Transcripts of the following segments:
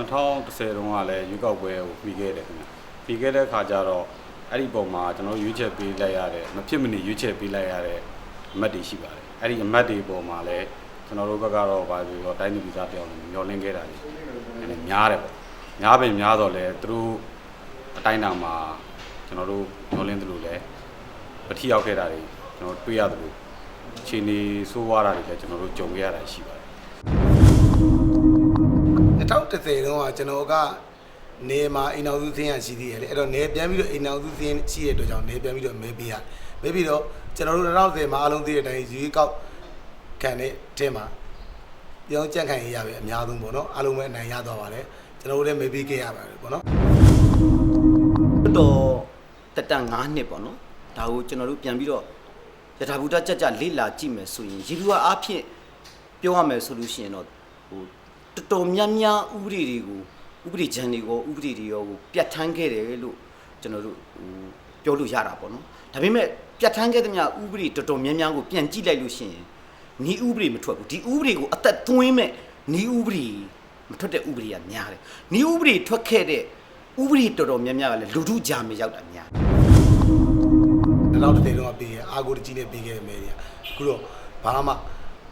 2010တုန်းကလည်းရွေးကောက်ပွဲကိုပြီးခဲ့တယ်ခင်ဗျပြီးခဲ့တဲ့ခါကျတော့အဲ့ဒီပုံမှာကျွန်တော်တို့ရွေးချယ်ပေးလိုက်ရတဲ့မဖြစ်မနေရွေးချယ်ပေးလိုက်ရတဲ့အမတ်တွေရှိပါတယ်အဲ့ဒီအမတ်တွေပုံမှာလည်းကျွန်တော်တို့ဘက်ကတော့ဗာပြီးတော့တိုင်းပြည်ပြည်သားပြောင်းလို့မျောလင်းခဲ့တာတွေနည်းနည်းများတယ်ပေါ့များပင်များတော့လဲသူတို့အတိုင်းအတာမှာကျွန်တော်တို့မျောလင်းသလိုလဲပထီရောက်ခဲ့တာတွေကျွန်တော်တို့တွေ့ရသလိုခြေနေဆိုးွားတာတွေလည်းကျွန်တော်တို့ကြုံခဲ့ရတာရှိပါတယ် 2010တုန်းကကျွန်တော်ကနေမှာအိမ်အောင်စုသင်းရရှိသေးတယ်လေအဲ့တော့နေပြန်ပြီးတော့အိမ်အောင်စုသင်းရှိတဲ့အတွက်ကြောင့်နေပြန်ပြီးတော့မဲပေးရတယ်မဲပြီးတော့ကျွန်တော်တို့2010မှာအလုံးသိတဲ့အတိုင်းရွေးကောက်ခံတဲ့တဲမှာပြောင်းကြန့်ခိုင်ရရပဲအများဆုံးပေါ့နော်အားလုံးပဲအနိုင်ရသွားပါတယ်ကျွန်တော်တို့လည်းမဲပေးခဲ့ရပါတယ်ပေါ့နော်တော်တက်တန်9နှစ်ပေါ့နော်ဒါကိုကျွန်တော်တို့ပြန်ပြီးတော့ယထာဘူတကြကြလေ့လာကြည့်မယ်ဆိုရင်ရေဘူးကအားဖြင့်ပြောရမယ်ဆိုလို့ရှိရင်တော့ဟို တော်တော်များများဥပဒေတွေကိုဥပဒေကြမ်းတွေကိုဥပဒေတွေရောကိုပြဋ္ဌာန်းခဲ့တယ်လို့ကျွန်တော်တို့ဟိုပြောလို့ရတာပေါ့နော်ဒါပေမဲ့ပြဋ္ဌာန်းခဲ့တဲ့များဥပဒေတော်တော်များများကိုပြန်ကြည့်လိုက်လို့ရှိရင်ဤဥပဒေမထွက်ဘူးဒီဥပဒေကိုအသက်သွင်းမဲ့ဤဥပဒေမထွက်တဲ့ဥပဒေကများတယ်ဤဥပဒေထွက်ခဲ့တဲ့ဥပဒေတော်တော်များများကလည်းလူထုကြားမှာရောက်တာများတယ်နောက်တစ်သေးလုံးကပေးခဲ့အာကိုတကြီးနဲ့ပေးခဲ့တဲ့မဲတွေကအခုတော့ဘာမှ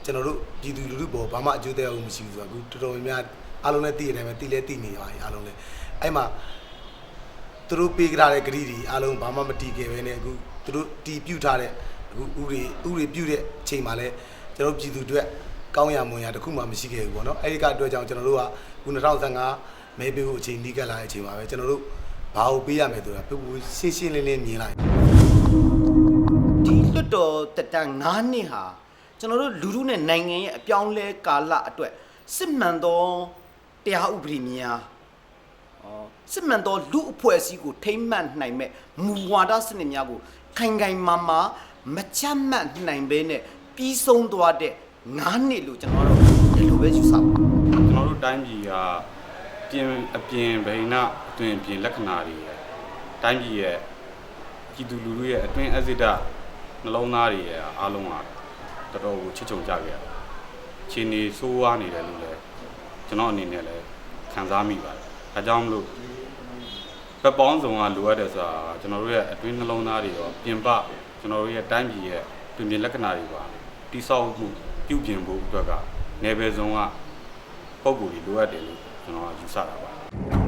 ကျွန်တော်တို့ပြည်သူလူထုပေါ်ဘာမှအကျိုးသက်ရောက်မှုမရှိဘူးဆိုတော့အခုတော်တော်များများအားလုံးလည်းသိတဲ့အတိုင်းပဲသိလဲသိနေပါပြီအားလုံးလည်းအဲ့မှာသူတို့ပေးကြတဲ့ဂရီတွေအားလုံးဘာမှမတီးခဲ့ပဲနဲ့အခုသူတို့တီးပြုတ်ထားတဲ့အခုဥတွေဥတွေပြုတ်တဲ့အချိန်မှာလဲကျွန်တော်တို့ပြည်သူတွေကောင်းရမွန်ရတခုမှမရှိခဲ့ဘူးပေါ့နော်အဲ့ဒီကအတွက်ကြောင့်ကျွန်တော်တို့ကအခု2015မဲပေးဖို့အချိန်နီးကပ်လာတဲ့အချိန်မှာပဲကျွန်တော်တို့ဘာကိုပေးရမယ်ဆိုတာပူပူရှင်းရှင်းလင်းလင်းမြင်လိုက်ဒီလွတ်တော်တက်တန်9နှစ်ဟာ ကျွန်တော်တို့လူထုနဲ့နိုင်ငံရဲ့အပြောင်းလဲကာလအတွက်စစ်မှန်သောတရားဥပဒေများအော်စစ်မှန်သောလူအဖွဲ့အစည်းကိုထိမ့်မှတ်နိုင်မဲ့မူဝါဒစနစ်များကိုခိုင်ခိုင်မာမာမချမှတ်နိုင်ဘဲနဲ့ပြီးဆုံးသွားတဲ့9နှစ်လို့ကျွန်တော်တို့ဒီလိုပဲယူဆပါကျွန်တော်တို့တိုင်းပြည်ကပြင်အပြင်ဗိနအတွင်ပြင်လက္ခဏာတွေရယ်တိုင်းပြည်ရဲ့ပြည်သူလူထုရဲ့အတွင်အစိဒနှလုံးသားတွေရဲ့အားလုံးက တော်တော်ကိုချစ်ချုံကြခဲ့ရတယ်။ခြေနေဆိုးဝါးနေတယ်လို့လည်းကျွန်တော်အနေနဲ့လည်းခံစားမိပါတယ်။ဒါကြောင့်မလို့ပပောင်းဆောင်ကလိုအပ်တယ်ဆိုတာကျွန်တော်တို့ရဲ့အတွင်းနှလုံးသားတွေရောပြင်ပကျွန်တော်တို့ရဲ့တိုင်းပြည်ရဲ့ပြင်ပြင်လက္ခဏာတွေပါတိဆောက်မှုပြုပြင်ဖို့အတွက်ကနေပယ်ဆောင်ကပုံကိုယ်ကြီးလိုအပ်တယ်လို့ကျွန်တော်ကယူဆတာပါ